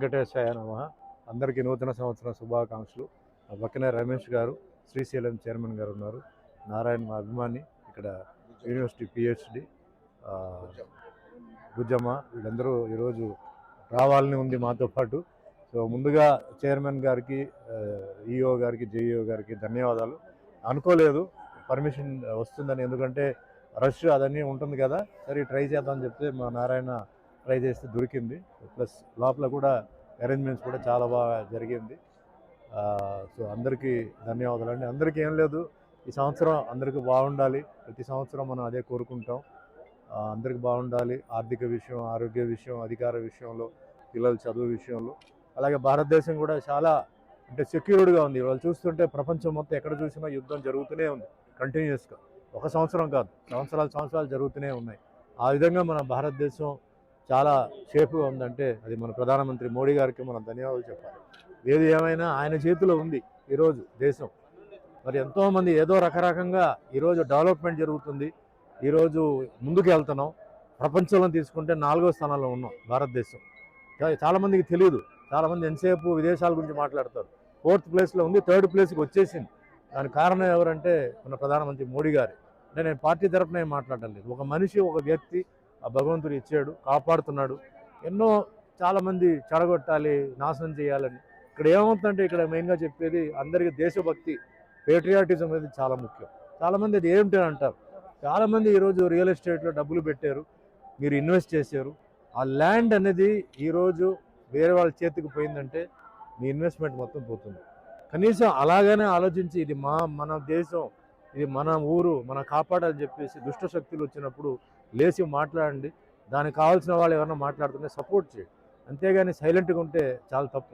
వెంకటేశాయ నమ. అందరికీ నూతన సంవత్సరం శుభాకాంక్షలు. పక్కన పక్కనే రమేష్ గారు శ్రీశైలం చైర్మన్ గారు ఉన్నారు. నారాయణ మా అభిమాని ఇక్కడ యూనివర్సిటీ పిహెచ్డి బుజ్జమ్మ వీళ్ళందరూ ఈరోజు రావాలని ఉంది మాతో పాటు. సో ముందుగా చైర్మన్ గారికి ఈఓ గారికి జేఈఓ గారికి ధన్యవాదాలు. అనుకోలేదు పర్మిషన్ వస్తుందని ఎందుకంటే రష్ అదన్నీ ఉంటుంది కదా. సరే ట్రై చేద్దామని చెప్తే మా నారాయణ ట్రై చేస్తే దొరికింది. ప్లస్ లోపల కూడా అరేంజ్మెంట్స్ కూడా చాలా బాగా జరిగింది. సో అందరికీ ధన్యవాదాలు అండి. అందరికీ ఏం లేదు. ఈ సంవత్సరం అందరికీ బాగుండాలి. ప్రతి సంవత్సరం మనం అదే కోరుకుంటాం. అందరికీ బాగుండాలి. ఆర్థిక విషయం ఆరోగ్య విషయం అధికార విషయంలో పిల్లల చదువు విషయంలో. అలాగే భారతదేశం కూడా చాలా అంటే సెక్యూర్డ్గా ఉంది. వాళ్ళు చూస్తుంటే ప్రపంచం మొత్తం ఎక్కడ చూసినా యుద్ధం జరుగుతూనే ఉంది. కంటిన్యూస్గా ఒక సంవత్సరం కాదు. సంవత్సరాలు సంవత్సరాలు జరుగుతూనే ఉన్నాయి. ఆ విధంగా మన భారతదేశం చాలా సేఫ్గా ఉందంటే అది మన ప్రధానమంత్రి మోడీ గారికి మనం ధన్యవాదాలు చెప్పాలి. ఏది ఏమైనా ఆయన చేతిలో ఉంది ఈరోజు దేశం. మరి ఎంతోమంది ఏదో రకరకంగా ఈరోజు డెవలప్మెంట్ జరుగుతుంది. ఈరోజు ముందుకు వెళ్తున్నాం ప్రపంచంలో తీసుకుంటే నాలుగో స్థానంలో ఉన్నాం భారతదేశం. చాలామందికి తెలియదు చాలామంది ఎంతసేపు విదేశాల గురించి మాట్లాడతారు. ఫోర్త్ ప్లేస్లో ఉంది థర్డ్ ప్లేస్కి వచ్చేసింది. దానికి కారణం ఎవరంటే మన ప్రధానమంత్రి మోడీ గారు. అంటే నేను పార్టీ తరఫున ఏం మాట్లాడటం లేదు. ఒక మనిషి ఒక వ్యక్తి ఆ భగవంతుడు ఇచ్చాడు కాపాడుతున్నాడు. ఎన్నో చాలామంది చెడగొట్టాలి నాశనం చేయాలని. ఇక్కడ ఏమవుతుందంటే ఇక్కడ మెయిన్గా చెప్పేది అందరికీ దేశభక్తి పేట్రియాటిజం అనేది చాలా ముఖ్యం. చాలామంది అది ఏమిటి అంటారు. చాలామంది ఈరోజు రియల్ ఎస్టేట్లో డబ్బులు పెట్టారు మీరు ఇన్వెస్ట్ చేశారు. ఆ ల్యాండ్ అనేది ఈరోజు వేరే వాళ్ళ చేతికి పోయిందంటే మీ ఇన్వెస్ట్మెంట్ మొత్తం పోతుంది. కనీసం అలాగనే ఆలోచించి ఇది మా మన దేశం ఇది మన ఊరు మన కాపాడాలని చెప్పేసి దుష్ట శక్తులు వచ్చినప్పుడు లేచి మాట్లాడండి. దానికి కావాల్సిన వాళ్ళు ఎవరైనా మాట్లాడుతుంటే సపోర్ట్ చేయండి. అంతేగాని సైలెంట్గా ఉంటే చాలా తప్పు.